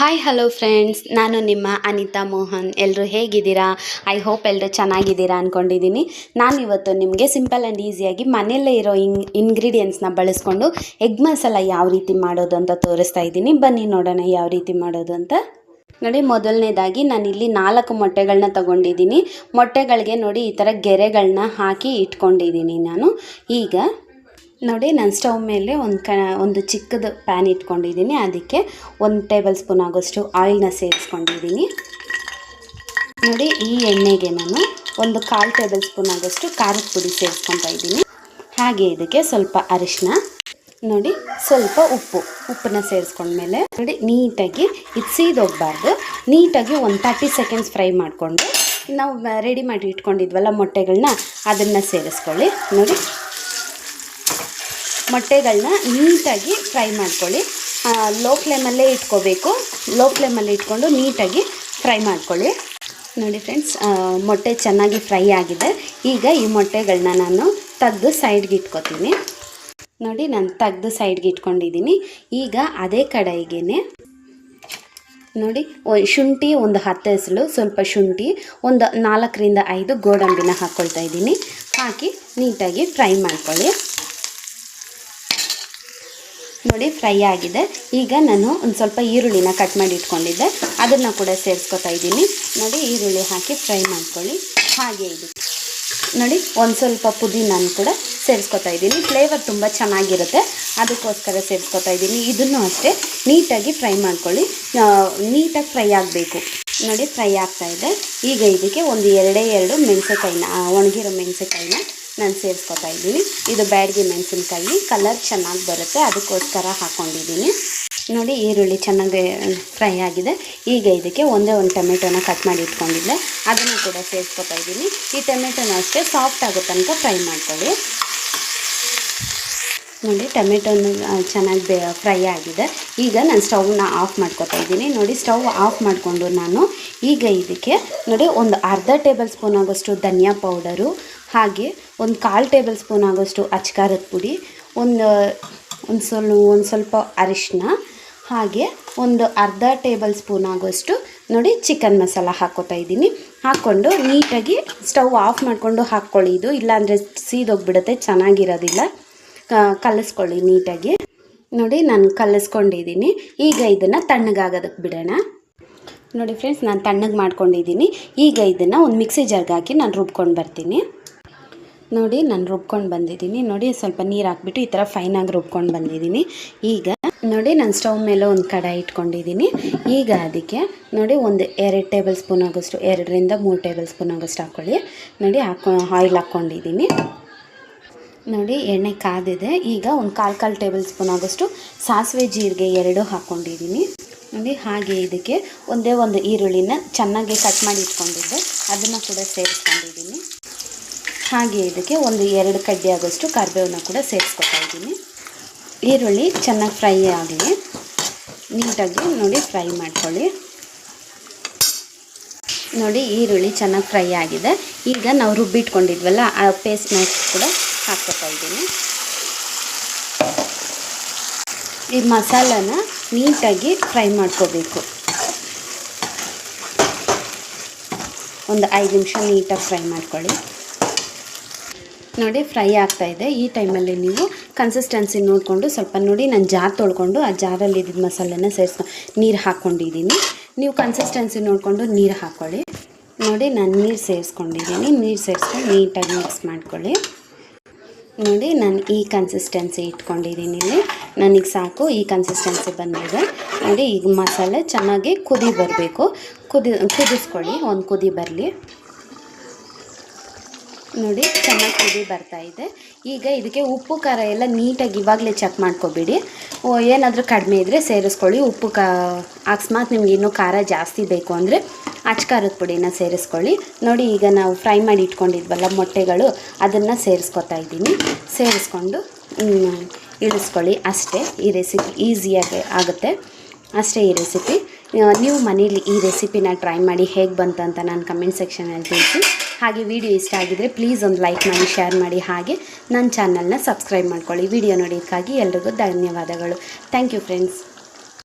Hi hello friends ನಾನು ನಿಮ್ಮ ಅನಿತಾ ಮೋಹನ್. ಎಲ್ಲರೂ ಹೇಗಿದ್ದೀರಾ? ಐ ಹೋಪ್ ಎಲ್ಲರೂ ಚೆನ್ನಾಗಿದ್ದೀರಾ ಅಂದ್ಕೊಂಡಿದ್ದೀನಿ ನಾನು ಇವತ್ತು ನಿಮಗೆ ಸಿಂಪಲ್ ಆ್ಯಂಡ್ ಈಸಿಯಾಗಿ ಮನೆಯಲ್ಲೇ ಇರೋ ಇನ್ ಇಂಗ್ರೀಡಿಯೆಂಟ್ಸ್ನ ಬಳಸ್ಕೊಂಡು ಎಗ್ ಮಸಾಲ ಯಾವ ರೀತಿ ಮಾಡೋದು ಅಂತ ತೋರಿಸ್ತಾ ಇದ್ದೀನಿ. ಬನ್ನಿ ನೋಡೋಣ ಯಾವ ರೀತಿ ಮಾಡೋದು ಅಂತ. ನೋಡಿ, ಮೊದಲನೇದಾಗಿ ನಾನಿಲ್ಲಿ ನಾಲ್ಕು ಮೊಟ್ಟೆಗಳನ್ನ ತಗೊಂಡಿದ್ದೀನಿ. ಮೊಟ್ಟೆಗಳಿಗೆ ನೋಡಿ ಈ ಥರ ಗೆರೆಗಳನ್ನ ಹಾಕಿ ಇಟ್ಕೊಂಡಿದ್ದೀನಿ ನಾನು. ಈಗ ನೋಡಿ, ನಾನು ಸ್ಟವ್ ಮೇಲೆ ಒಂದು ಕ, ಒಂದು ಚಿಕ್ಕದು ಪ್ಯಾನ್ ಇಟ್ಕೊಂಡಿದ್ದೀನಿ. ಅದಕ್ಕೆ ಒಂದು ಟೇಬಲ್ ಸ್ಪೂನ್ ಆಗೋಷ್ಟು ಆಯಿಲ್ನ ಸೇರಿಸ್ಕೊಂಡಿದ್ದೀನಿ. ನೋಡಿ, ಈ ಎಣ್ಣೆಗೆ ನಾನು ಒಂದು ಕಾಲು ಟೇಬಲ್ ಸ್ಪೂನ್ ಆಗೋಷ್ಟು ಖಾರದ ಪುಡಿ ಸೇರಿಸ್ಕೊತಾ ಇದ್ದೀನಿ. ಹಾಗೆ ಇದಕ್ಕೆ ಸ್ವಲ್ಪ ಅರಿಶಿನ ನೋಡಿ, ಸ್ವಲ್ಪ ಉಪ್ಪು, ಉಪ್ಪನ್ನ ಸೇರಿಸ್ಕೊಂಡ್ಮೇಲೆ, ನೋಡಿ, ನೀಟಾಗಿ ಇದು ಸೀದೋಗ್ಬಾರ್ದು ನೀಟಾಗಿ ಒಂದು ತರ್ಟಿ ಸೆಕೆಂಡ್ಸ್ ಫ್ರೈ ಮಾಡಿಕೊಂಡು, ನಾವು ರೆಡಿ ಮಾಡಿ ಇಟ್ಕೊಂಡಿದ್ವಲ್ಲ ಮೊಟ್ಟೆಗಳನ್ನ ಅದನ್ನು ಸೇರಿಸ್ಕೊಳ್ಳಿ. ನೋಡಿ ಮೊಟ್ಟೆಗಳನ್ನ ನೀಟಾಗಿ ಫ್ರೈ ಮಾಡ್ಕೊಳ್ಳಿ. ಲೋ ಫ್ಲೇಮಲ್ಲೇ ಇಟ್ಕೋಬೇಕು. ಲೋ ಫ್ಲೇಮಲ್ಲಿ ಇಟ್ಕೊಂಡು ನೀಟಾಗಿ ಫ್ರೈ ಮಾಡ್ಕೊಳ್ಳಿ. ನೋಡಿ ಫ್ರೆಂಡ್ಸ್ ಮೊಟ್ಟೆ ಚೆನ್ನಾಗಿ ಫ್ರೈ ಆಗಿದೆ. ಈಗ ಈ ಮೊಟ್ಟೆಗಳನ್ನ ನಾನು ತೆಗೆದು ಸೈಡ್ಗೆ ಇಟ್ಕೋತೀನಿ. ನೋಡಿ ನಾನು ತೆಗೆದು ಸೈಡ್ಗೆ ಇಟ್ಕೊಂಡಿದ್ದೀನಿ. ಈಗ ಅದೇ ಕಡೆಗೆ ನೋಡಿ ಶುಂಠಿ ಒಂದು ಹತ್ತು ಹೆಸಳು, ಸ್ವಲ್ಪ ಶುಂಠಿ, ಒಂದು ನಾಲ್ಕರಿಂದ ಐದು ಗೋಡಂಬಿನ ಹಾಕ್ಕೊಳ್ತಾ ಇದ್ದೀನಿ. ಹಾಕಿ ನೀಟಾಗಿ ಫ್ರೈ ಮಾಡ್ಕೊಳ್ಳಿ. ನೋಡಿ ಫ್ರೈ ಆಗಿದೆ. ಈಗ ನಾನು ಒಂದು ಸ್ವಲ್ಪ ಈರುಳ್ಳಿನ ಕಟ್ ಮಾಡಿ ಇಟ್ಕೊಂಡಿದ್ದೆ. ಅದನ್ನು ಕೂಡ ಸೇರಿಸ್ಕೊತಾ ಇದ್ದೀನಿ. ನೋಡಿ, ಈರುಳ್ಳಿ ಹಾಕಿ ಫ್ರೈ ಮಾಡ್ಕೊಳ್ಳಿ. ಹಾಗೆ ಇದು. ನೋಡಿ, ಒಂದು ಸ್ವಲ್ಪ ಪುದೀನಾನು ಕೂಡ ಸೇರಿಸ್ಕೊತಾ ಇದ್ದೀನಿ. ಫ್ಲೇವರ್ ತುಂಬ ಚೆನ್ನಾಗಿರುತ್ತೆ. ಅದಕ್ಕೋಸ್ಕರ ಸೇರಿಸ್ಕೊತಾ ಇದ್ದೀನಿ. ಇದನ್ನು ಅಷ್ಟೇ ನೀಟಾಗಿ ಫ್ರೈ ಮಾಡ್ಕೊಳ್ಳಿ. ನೀಟಾಗಿ ಫ್ರೈ ಆಗಬೇಕು. ನೋಡಿ, ಫ್ರೈ ಆಗ್ತಾ ಇದೆ. ಈಗ ಇದಕ್ಕೆ ಒಂದು ಎರಡೇ ಎರಡು ಮೆಣಸೆಕಾಯಿನ ಒಣಗಿರೋ ಮೆಣಸೆಕಾಯಿನ ನಾನು ಸೇರಿಸ್ಕೊತಾ ಇದ್ದೀನಿ. ಇದು ಬ್ಯಾಡ್ಗೆ ಮೆಣಸಿನ್ಕಾಯಿ. ಕಲರ್ ಚೆನ್ನಾಗಿ ಬರುತ್ತೆ. ಅದಕ್ಕೋಸ್ಕರ ಹಾಕ್ಕೊಂಡಿದ್ದೀನಿ ನೋಡಿ, ಈರುಳ್ಳಿ ಚೆನ್ನಾಗಿ ಫ್ರೈ ಆಗಿದೆ. ಈಗ ಇದಕ್ಕೆ ಒಂದೇ ಒಂದು ಟೊಮೆಟೊನ ಕಟ್ ಮಾಡಿ ಇಟ್ಕೊಂಡಿದ್ದೆ. ಅದನ್ನು ಕೂಡ ಸೇರಿಸ್ಕೊತಾ ಇದ್ದೀನಿ. ಈ ಟೊಮೆಟೊನ ಅಷ್ಟೇ ಸಾಫ್ಟ್ ಆಗೋ ತನಕ ಫ್ರೈ ಮಾಡ್ಕೊಳ್ಳಿ. ನೋಡಿ, ಟೊಮೆಟೊನ ಚೆನ್ನಾಗಿ ಬೇ ಫ್ರೈ ಆಗಿದೆ. ಈಗ ನಾನು ಸ್ಟವ್ನ ಆಫ್ ಮಾಡ್ಕೊತಾ ಇದ್ದೀನಿ. ನೋಡಿ, ಸ್ಟವ್ ಆಫ್ ಮಾಡಿಕೊಂಡು ನಾನು ಈಗ ಇದಕ್ಕೆ, ನೋಡಿ, ಒಂದು ಅರ್ಧ ಟೇಬಲ್ ಸ್ಪೂನ್ ಆಗೋಷ್ಟು ಧನಿಯಾ ಪೌಡರು ಹಾಗೆ ಒಂದು ಕಾಲು ಟೇಬಲ್ ಸ್ಪೂನ್ ಆಗೋಷ್ಟು ಅಚ್ಕಾರದ ಪುಡಿ, ಒಂದು ಒಂದು ಸ್ವಲ್ಪ ಒಂದು ಸ್ವಲ್ಪ ಅರಿಶಿನ ಹಾಗೆ ಒಂದು ಅರ್ಧ ಟೇಬಲ್ ಸ್ಪೂನ್ ಆಗೋಷ್ಟು ನೋಡಿ ಚಿಕನ್ ಮಸಾಲ ಹಾಕ್ಕೋತಾ ಇದ್ದೀನಿ. ಹಾಕ್ಕೊಂಡು ನೀಟಾಗಿ ಸ್ಟವ್ ಆಫ್ ಮಾಡಿಕೊಂಡು ಹಾಕ್ಕೊಳ್ಳಿ ಇದು. ಇಲ್ಲಾಂದರೆ ಸೀದೋಗ್ಬಿಡುತ್ತೆ, ಚೆನ್ನಾಗಿರೋದಿಲ್ಲ. ಕಲಸ್ಕೊಳ್ಳಿ ನೀಟಾಗಿ. ನೋಡಿ ನಾನು ಕಲಿಸ್ಕೊಂಡಿದ್ದೀನಿ. ಈಗ ಇದನ್ನು ತಣ್ಣಗಾಗೋದಕ್ಕೆ ಬಿಡೋಣ. ನೋಡಿ ಫ್ರೆಂಡ್ಸ್, ನಾನು ತಣ್ಣಗೆ ಮಾಡ್ಕೊಂಡಿದ್ದೀನಿ. ಈಗ ಇದನ್ನು ಒಂದು ಮಿಕ್ಸಿ ಜಾರ್ಗೆ ಹಾಕಿ ನಾನು ರುಬ್ಕೊಂಡು ಬರ್ತೀನಿ. ನೋಡಿ ನಾನು ರುಬ್ಕೊಂಡು ಬಂದಿದ್ದೀನಿ. ನೋಡಿ ಸ್ವಲ್ಪ ನೀರು ಹಾಕ್ಬಿಟ್ಟು ಈ ಥರ ಫೈನಾಗಿ ರುಬ್ಕೊಂಡು ಬಂದಿದ್ದೀನಿ. ಈಗ ನೋಡಿ ನಾನು ಸ್ಟವ್ ಮೇಲೆ ಒಂದು ಕಡಾಯಿ ಇಟ್ಕೊಂಡಿದ್ದೀನಿ. ಈಗ ಅದಕ್ಕೆ ನೋಡಿ ಒಂದು ಎರಡು ಟೇಬಲ್ ಸ್ಪೂನ್ ಆಗೋಷ್ಟು, ಎರಡರಿಂದ ಮೂರು ಟೇಬಲ್ ಸ್ಪೂನ್ ಆಗೋಷ್ಟು ಹಾಕ್ಕೊಳ್ಳಿ ನೋಡಿ ಹಾಕೊ ಆಯಿಲ್ ಹಾಕ್ಕೊಂಡಿದ್ದೀನಿ. ನೋಡಿ ಎಣ್ಣೆ ಕಾದಿದೆ. ಈಗ ಒಂದು ಕಾಲು ಕಾಲು ಟೇಬಲ್ ಸ್ಪೂನ್ ಆಗೋಷ್ಟು ಸಾಸಿವೆ ಜೀರಿಗೆ ಎರಡು ಹಾಕ್ಕೊಂಡಿದ್ದೀನಿ ನೋಡಿ ಹಾಗೆ ಇದಕ್ಕೆ ಒಂದೇ ಒಂದು ಈರುಳ್ಳಿನ ಚೆನ್ನಾಗಿ ಕಟ್ ಮಾಡಿ ಇಟ್ಕೊಂಡಿದ್ದೆ. ಅದನ್ನು ಕೂಡ ಸೇರಿಸ್ಕೊಂಡಿದ್ದೀನಿ. ಹಾಗೆ ಇದಕ್ಕೆ ಒಂದು ಎರಡು ಕಡ್ಡಿ ಆಗೋಷ್ಟು ಕರಿಬೇವನ್ನ ಕೂಡ ಸೇರಿಸ್ಕೊತಾ ಇದ್ದೀನಿ. ಈರುಳ್ಳಿ ಚೆನ್ನಾಗಿ ಫ್ರೈ ಆಗಲಿ ನೀಟಾಗಿ ನೋಡಿ ಫ್ರೈ ಮಾಡ್ಕೊಳ್ಳಿ. ನೋಡಿ ಈರುಳ್ಳಿ ಚೆನ್ನಾಗಿ ಫ್ರೈ ಆಗಿದೆ. ಈಗ ನಾವು ರುಬ್ಬಿಟ್ಕೊಂಡಿದ್ವಲ್ಲ, ಆ ಪೇಸ್ಟ್ನ ಕೂಡ ಹಾಕ್ಕೊತಾ ಇದ್ದೀನಿ. ಈ ಮಸಾಲನ ನೀಟಾಗಿ ಫ್ರೈ ಮಾಡ್ಕೋಬೇಕು. ಒಂದು ಐದು ನಿಮಿಷ ನೀಟಾಗಿ ಫ್ರೈ ಮಾಡ್ಕೊಳ್ಳಿ. ನೋಡಿ ಫ್ರೈ ಆಗ್ತಾ ಇದೆ. ಈ ಟೈಮಲ್ಲಿ ನೀವು ಕನ್ಸಿಸ್ಟೆನ್ಸಿ ನೋಡಿಕೊಂಡು ಸ್ವಲ್ಪ ನೋಡಿ ನಾನು ಜಾರ್ ತೊಳ್ಕೊಂಡು ಆ ಜಾರಲ್ಲಿ ಇದ್ದಿದ್ದ ಮಸಾಲೆನ ಸೇರಿಸ್ಕೊ, ನೀರು ಹಾಕ್ಕೊಂಡಿದ್ದೀನಿ ನೀವು ಕನ್ಸಿಸ್ಟೆನ್ಸಿ ನೋಡಿಕೊಂಡು ನೀರು ಹಾಕ್ಕೊಳ್ಳಿ ನೋಡಿ ನಾನು ನೀರು ಸೇರಿಸ್ಕೊಂಡಿದ್ದೀನಿ. ನೀರು ಸೇರಿಸ್ಕೊಂಡು ನೀಟಾಗಿ ಮಿಕ್ಸ್ ಮಾಡ್ಕೊಳ್ಳಿ. ನೋಡಿ ನಾನು ಈ ಕನ್ಸಿಸ್ಟೆನ್ಸಿ ಇಟ್ಕೊಂಡಿದ್ದೀನಿ ಇಲ್ಲಿ. ನನಗೆ ಸಾಕು, ಈ ಕನ್ಸಿಸ್ಟೆನ್ಸಿ ಬಂದಿದೆ. ನೋಡಿ ಈಗ ಮಸಾಲೆ ಚೆನ್ನಾಗಿ ಕುದಿ ಬರಬೇಕು. ಕುದಿ, ಕುದಿಸ್ಕೊಳ್ಳಿ, ಒಂದು ಕುದಿ ಬರಲಿ. ನೋಡಿ, ಚೆನ್ನಾಗಿ ಕುದಿ ಬರ್ತಾ ಇದೆ. ಈಗ ಇದಕ್ಕೆ ಉಪ್ಪು, ಖಾರ ಎಲ್ಲ ನೀಟಾಗಿ ಇವಾಗಲೇ ಚೆಕ್ ಮಾಡ್ಕೊಬೇಡಿ. ಏನಾದರೂ ಕಡಿಮೆ ಇದ್ದರೆ ಸೇರಿಸ್ಕೊಳ್ಳಿ. ಉಪ್ಪು ಕಾ ಅಕಸ್ಮಾತ್ ನಿಮ್ಗೆ ಇನ್ನೂ ಖಾರ ಜಾಸ್ತಿ ಬೇಕು ಅಂದರೆ ಅಚ್ಕಾರದ ಪುಡಿನ ಸೇರಿಸ್ಕೊಳ್ಳಿ. ನೋಡಿ, ಈಗ ನಾವು ಫ್ರೈ ಮಾಡಿ ಇಟ್ಕೊಂಡಿದ್ವಲ್ಲ ಮೊಟ್ಟೆಗಳು, ಅದನ್ನು ಸೇರಿಸ್ಕೊತಾ ಇದ್ದೀನಿ. ಸೇರಿಸ್ಕೊಂಡು ಇಳಿಸ್ಕೊಳ್ಳಿ. ಅಷ್ಟೇ, ಈ ರೆಸಿಪಿ ಈಸಿಯಾಗಿ ಆಗುತ್ತೆ. ಅಷ್ಟೇ ಈ ರೆಸಿಪಿ ನೀವು ಮನೇಲಿ ಈ ರೆಸಿಪಿನ ಟ್ರೈ ಮಾಡಿ ಹೇಗೆ ಬಂತಂತ ನಾನು ಕಮೆಂಟ್ ಸೆಕ್ಷನಲ್ಲಿ ತಿಳಿಸಿ. ಹಾಗೆ ವಿಡಿಯೋ ಇಷ್ಟ ಆಗಿದ್ರೆ ಪ್ಲೀಸ್ ಒಂದು ಲೈಕ್ ಮಾಡಿ ಶೇರ್ ಮಾಡಿ, ಹಾಗೆ ನನ್ನ ಚಾನಲ್ನ ಸಬ್ಸ್ಕ್ರೈಬ್ ಮಾಡ್ಕೊಳ್ಳಿ. ವಿಡಿಯೋ ನೋಡೋದಕ್ಕಾಗಿ ಎಲ್ರಿಗೂ ಧನ್ಯವಾದಗಳು. Thank you friends